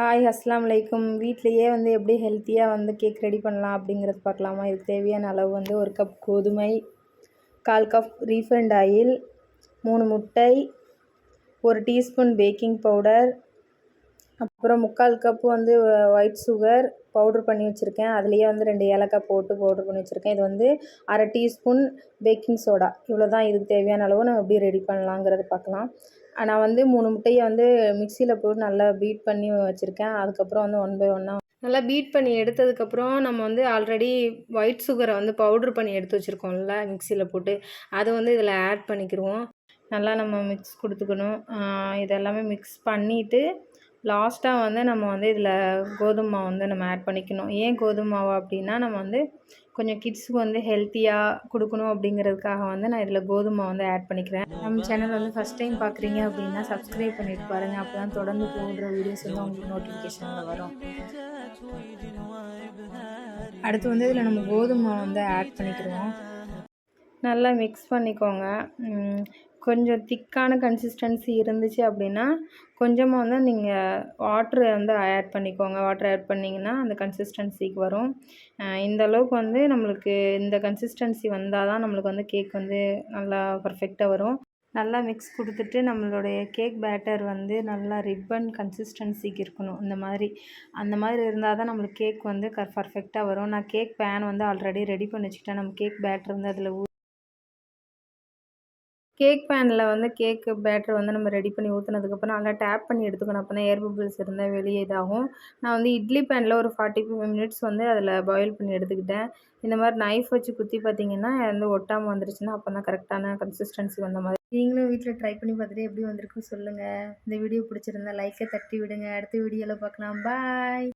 Hi அஸ்லாம் வலைக்கும் வீட்லேயே வந்து எப்படி ஹெல்த்தியாக வந்து கேக் ரெடி பண்ணலாம் அப்படிங்கிறது பார்க்கலாமா? இதுக்கு தேவையான அளவு வந்து ஒரு கப் கோதுமை கால் கப் ரீஃபைண்ட் ஆயில் மூணு முட்டை ஒரு டீஸ்பூன் பேக்கிங் பவுடர் அப்புறம் முக்கால் கப்பு வந்து ஒயிட் சுகர் பவுட்ரு பண்ணி வச்சுருக்கேன். அதுலேயே வந்து ரெண்டு ஏலக்காய் போட்டு பவுட்ரு பண்ணி வச்சுருக்கேன். இது வந்து அரை டீஸ்பூன் பேக்கிங் சோடா இவ்வளோ தான் இதுக்கு தேவையான அளவு நம்ம எப்படி ரெடி பண்ணலாங்கிறத பார்க்கலாம். நான் வந்து மூணு முட்டையை வந்து மிக்சியில் போட்டு நல்லா பீட் பண்ணி வச்சுருக்கேன். அதுக்கப்புறம் வந்து ஒன் பை ஒன்னாக நல்லா பீட் பண்ணி எடுத்ததுக்கப்புறம் நம்ம வந்து ஆல்ரெடி ஒயிட் சுகரை வந்து பவுட்ரு பண்ணி எடுத்து வச்சுருக்கோம்ல மிக்சியில் போட்டு. அதை வந்து இதில் ஆட் பண்ணிக்கிடுவோம் நல்லா நம்ம மிக்ஸ் கொடுத்துக்கணும். இதெல்லாமே மிக்ஸ் பண்ணிவிட்டு லாஸ்ட்டாக வந்து நம்ம வந்து இதில் கோதுமை மாவு வந்து நம்ம ஆட் பண்ணிக்கணும். ஏன் கோதுமை மாவு அப்படின்னா நம்ம வந்து கொஞ்சம் கிட்ஸுக்கு வந்து ஹெல்த்தியாக கொடுக்கணும் அப்படிங்கிறதுக்காக வந்து நான் இதில் கோதுமை வந்து ஆட் பண்ணிக்கிறேன். நம்ம சேனல் வந்து ஃபஸ்ட் டைம் பார்க்குறீங்க அப்படின்னா சப்ஸ்கிரைப் பண்ணிட்டு பாருங்கள் அப்போ தான் தொடர்ந்து போடுற வீடியோஸ் வந்து உங்களுக்கு நோட்டிஃபிகேஷனில் வரும். அடுத்து வந்து இதில் நம்ம கோதுமை வந்து ஆட் பண்ணிக்கிறோம் நல்லா மிக்ஸ் பண்ணிக்கோங்க. கொஞ்சம் திக்கான கன்சிஸ்டன்சி இருந்துச்சு அப்படின்னா கொஞ்சமாக வந்து நீங்கள் வாட்ரு வந்து ஆட் பண்ணிக்கோங்க. வாட்ரு ஆட் பண்ணிங்கன்னா அந்த கன்சிஸ்டன்சிக்கு வரும். இந்த அளவுக்கு வந்து நம்மளுக்கு இந்த கன்சிஸ்டன்சி வந்தால் தான் நம்மளுக்கு வந்து கேக் வந்து நல்லா பர்ஃபெக்டாக வரும். நல்லா மிக்ஸ் கொடுத்துட்டு நம்மளுடைய கேக் பேட்டர் வந்து நல்லா ரிப்பன் கன்சிஸ்டன்சிக்கு இருக்கணும். இந்த மாதிரி அந்த மாதிரி இருந்தால் தான் நம்மளுக்கு கேக் வந்து கர் பர்ஃபெக்டாக வரும். நான் கேக் பேன் வந்து ஆல்ரெடி ரெடி பண்ணி வச்சுக்கிட்டேன். நம்ம கேக் பேட்டர் வந்து அதில் ஊ கேக் பேனில் வந்து கேக்கு பேட்டர் வந்து நம்ம ரெடி பண்ணி ஊற்றுனதுக்கப்புறம் நல்லா டேப் பண்ணி எடுத்துக்கணும். அப்போ தான் ஏர் பபிள்ஸ் இருந்தால் வெளியே இதாகும். நான் வந்து இட்லி பேனில் ஒரு ஃபார்ட்டி ஃபைவ் மினிட்ஸ் வந்து அதில் பாயில் பண்ணி எடுத்துக்கிட்டேன். இந்த மாதிரி நைஃப் வச்சு குத்தி பார்த்தீங்கன்னா வந்து ஒட்டாமல் வந்துருச்சுன்னா அப்போ தான் கரெக்டான கன்சிஸ்டன்சி வந்த மாதிரி. நீங்களும் வீட்டில் ட்ரை பண்ணி பார்த்துட்டு எப்படி வந்திருக்கும் சொல்லுங்கள் இந்த வீடியோ பிடிச்சிருந்தா லைக்கை தட்டி விடுங்க. அடுத்த வீடியோவில் பார்க்கலாம். பாய்